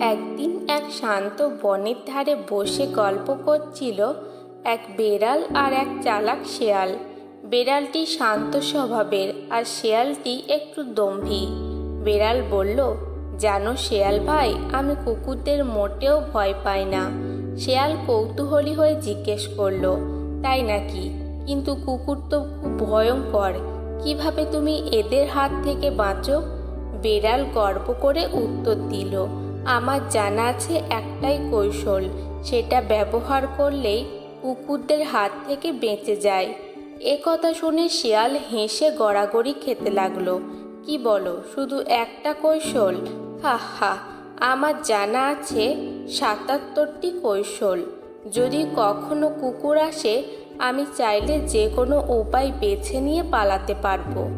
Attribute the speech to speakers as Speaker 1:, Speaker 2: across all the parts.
Speaker 1: একদিন এক শান্ত বনের ধারে বসে গল্প করছিল এক বেড়াল আর এক চালাক শেয়াল। বেড়ালটি শান্ত স্বভাবের আর শেয়ালটি একটু দম্ভী। বেড়াল বলল, জানো শেয়াল ভাই, আমি কুকুরদের মোটেও ভয় পাই না। শেয়াল কৌতূহলী হয়ে জিজ্ঞেস করল, তাই নাকি? কিন্তু কুকুর তো খুব ভয়ঙ্কর। কীভাবে তুমি এদের হাত থেকে বাঁচো? বেড়াল গর্ব করে উত্তর দিল আমার জানা আছে একটাই কৌশল, সেটা ব্যবহার করলেই কুকুরদের হাত থেকে বেঁচে যায়। এ কথা শুনে শিয়াল হেসে গড়াগড়ি খেতে লাগল। কি বলো, শুধু একটা কৌশল? হা হা আমার জানা আছে সাতাত্তরটি কৌশল। যদি কখনো কুকুর আসে, আমি চাইলে যে কোনো উপায় বেছে নিয়ে পালাতে পারব।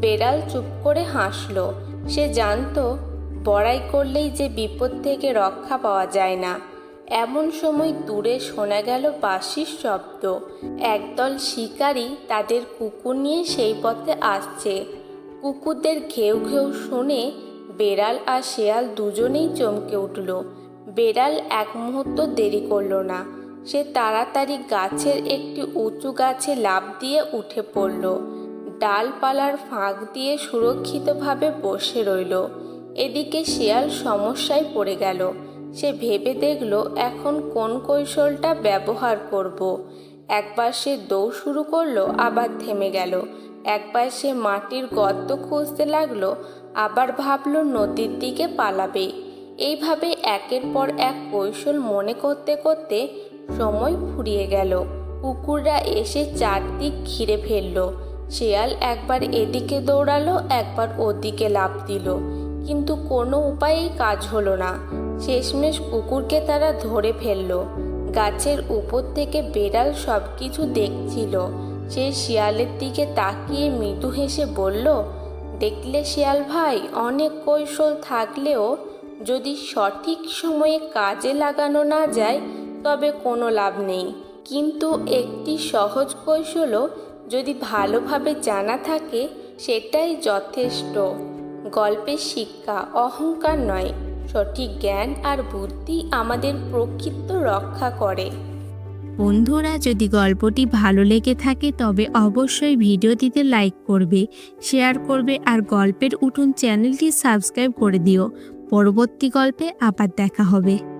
Speaker 1: বেড়াল চুপ করে হাসলো। সে জানতো বড়াই করলেই যে বিপদ থেকে রক্ষা পাওয়া যায় না। এমন সময় দূরে শোনা গেল বাঁশির শব্দ। একদল শিকারী তাদের কুকুর নিয়ে সেই পথে আসছে। কুকুরদের ঘেউ ঘেউ শুনে বেড়াল আর শেয়াল দুজনেই চমকে উঠল। বেড়াল এক মুহূর্ত দেরি করল না। সে তাড়াতাড়ি গাছের একটি উঁচু গাছে লাফ দিয়ে উঠে পড়ল। ডালপালার ফাঁক দিয়ে সুরক্ষিতভাবে বসে রইল। এদিকে শেয়াল সমস্যায় পড়ে গেল। সে ভেবে দেখল, এখন কোন কৌশলটা ব্যবহার করব। একবার সে দৌড় শুরু করল, আবার থেমে গেল। একবার সে মাটির গর্ত খুঁজতে লাগল, আবার ভাবলো নদীর দিকে পালাবে। এইভাবে একের পর এক কৌশল মনে করতে করতে সময় ফুরিয়ে গেল। কুকুররা এসে চারদিক ঘিরে ফেলল। শেয়াল একবার এদিকে দৌড়ালো, একবার ওদিকে লাফ দিল। কিন্তু কোনো উপায়েই কাজ হলো না। শেষমেশ কুকুরকে তারা ধরে ফেলল। গাছের উপর থেকে বেড়াল সব কিছু দেখছিল। সে শিয়ালের দিকে তাকিয়ে মৃদু হেসে বলল, দেখলে শিয়াল ভাই, অনেক কৌশল থাকলেও যদি সঠিক সময়ে কাজে লাগানো না যায়, তবে কোনো লাভ নেই। কিন্তু একটি সহজ কৌশলও যদি ভালোভাবে জানা থাকে, সেটাই যথেষ্ট। গল্পের শিক্ষা অহংকার নয়, সঠিক জ্ঞান আর বুদ্ধি আমাদের প্রকৃত রক্ষা করে।
Speaker 2: বন্ধুরা, যদি গল্পটি ভালো লেগে থাকে, তবে অবশ্যই ভিডিওটিতে লাইক করবে শেয়ার করবে আর গল্পের উঠুন চ্যানেলটি সাবস্ক্রাইব করে দিও। পরবর্তী গল্পে আবার দেখা হবে।